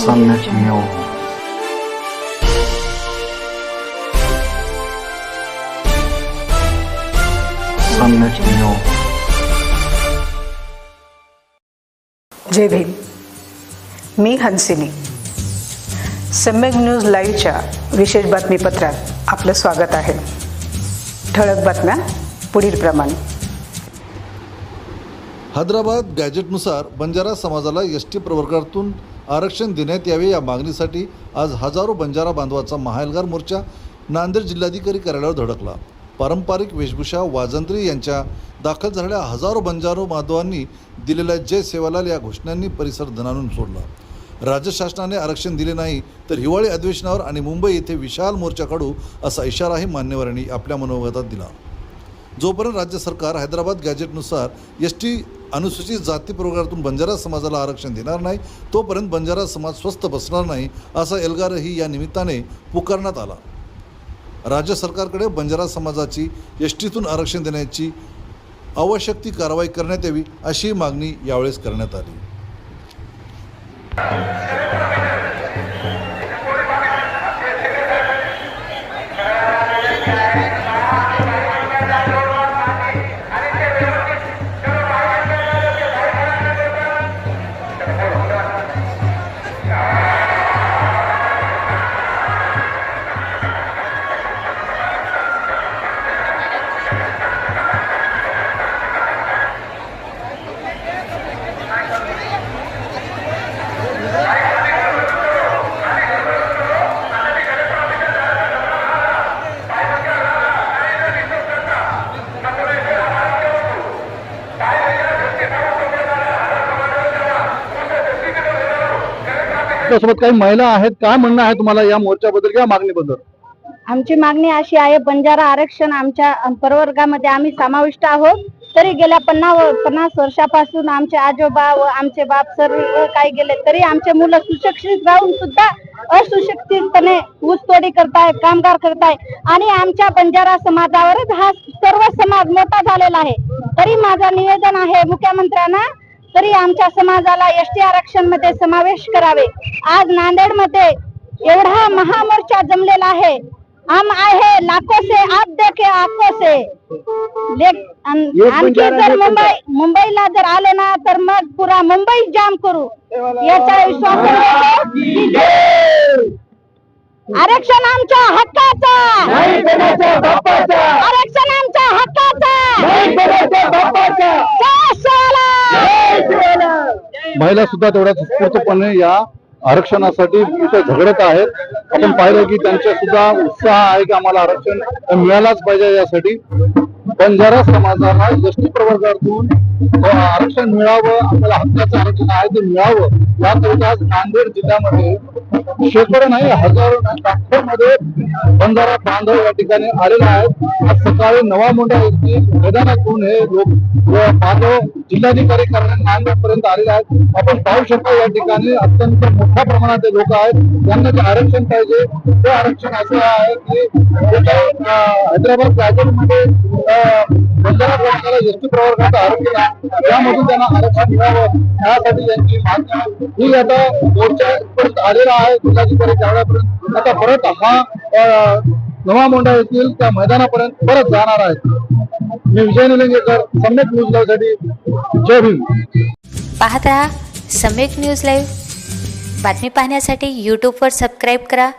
सम्यक न्यू सम्यक न्यू जय भीम मी हंसिनी. सम्यक न्यूज लाईव्हच्या विशेष बातमीपत्रात आपलं स्वागत आहे. ठळक बातम्या पुढील प्रमाणे. हैदराबाद गॅजेटनुसार बंजारा समाजाला एस टी प्रवर्गातून आरक्षण देण्यात यावे या मागणीसाठी आज हजारो बंजारा बांधवाचा महालगार मोर्चा नांदेड जिल्हाधिकारी कार्यालयावर धडकला. पारंपरिक वेशभूषा वाजंत्री यांच्या दाखल झालेल्या हजारो बंजारो बांधवांनी दिलेल्या जय सेवालाल या घोषणांनी परिसर धनानून सोडला. राज्य शासनाने आरक्षण दिले नाही तर हिवाळी अधिवेशनावर आणि मुंबई येथे विशाल मोर्चा काढू असा इशाराही मान्यवरांनी आपल्या मनोगतात दिला. जोपर्यंत राज्य सरकार हैदराबाद गॅजेटनुसार एस टी अनुसूचित जाती प्रवर्गातून बंजारा समाजाला आरक्षण देणार नाही तोपर्यंत बंजारा समाज स्वस्थ बसणार नाही असा एल्गारही या निमित्ताने पुकारण्यात आला. राज्य सरकारकडे बंजारा समाजाची एस टीतून आरक्षण देण्याची आवश्यक ती कारवाई करण्यात यावी अशी मागणी यावेळेस करण्यात आली. आपल्यासोबत काही महिला आहेत काय म्हणणं आहे तुम्हाला या मोर्चाबद्दल किंवा मागणीबद्दल आमची मागणी अशी आहे बंजारा आरक्षण आमच्या प्रवर्गामध्ये आम्ही समाविष्ट आहोत. तरी गेल्या पन्ना पन्नास वर्षापासून आमचे आजोबा व आमचे बाप सर्व काही गेले तरी आमचे मुलं सुशिक्षित राहून सुद्धा असुशिक्षितपणे ऊसतोडी करताय कामगार करताय. आणि आमच्या बंजारा समाजावरच हा सर्व समाज मोठा झालेला आहे. तरी माझं निवेदन आहे मुख्यमंत्र्यांना तरी आमच्या समाजाला एस टी आरक्षणमध्ये समावेश करावे. आज नांदेडमध्ये एवढा महामोर्चा जमलेला आहे. हम आए हैं लाखों से आप देखे आंखों से आणखी जर मुंबई मुंबईला जर आले ना तर मग पुरा मुंबई जाम करू. याचा विश्वास. आरक्षण आमच्या हक्काचा. आरक्षण आमच्या हक्काचा जय शिवराय. महिला सुद्धा तेवढ्याच उत्स्फूर्तपणे या आरक्षणासाठी इथे झगडत आहेत. आपण पाहिलं की त्यांच्या सुद्धा उत्साह आहे की आम्हाला आरक्षण मिळालाच पाहिजे यासाठी. बंजारा समाजाला एस टी प्रवर्गातून आरक्षण मिळावं आपल्याला हक्काचं आरक्षण आहे ते मिळावं याकरिता आज नांदेड जिल्ह्यामध्ये शेकडो नाही हजारो नाही मध्ये बंजारा बांधव या ठिकाणी आलेले आहेत. आज सकाळी नवा मोठा येथे मैदानातून हे लोक व जिल्हाधिकारी कार्यालय नांदेड आलेले आहेत. आपण पाहू शकता या ठिकाणी अत्यंत मोठ्या प्रमाणात लोक आहेत त्यांना जे आरक्षण पाहिजे ते आरक्षण असं आहे की हैदराबाद गॅजेटमध्ये अं, बंजारा प्रवर्गाला एस टी प्रवर्गाचं आरक्षण आहे. त्यामधून त्यांना आरक्षण मिळावं यासाठी त्यांची मागणी आहे. ही आता मोर्चापर्यंत आलेला आहे जिल्हाधिकारी कार्यालयापर्यंत. आता परत हा नवा मोंढा येथील त्या मैदानापर्यंत परत जाणार आहेत. मी विजय निलंगेकर सम्यक न्यूज लाईव्हसाठी जय भीम. पाहत रहा सम्यक न्यूज लाईव्ह. बातमी पाहण्यासाठी यूट्यूबवर सबस्क्राईब करा.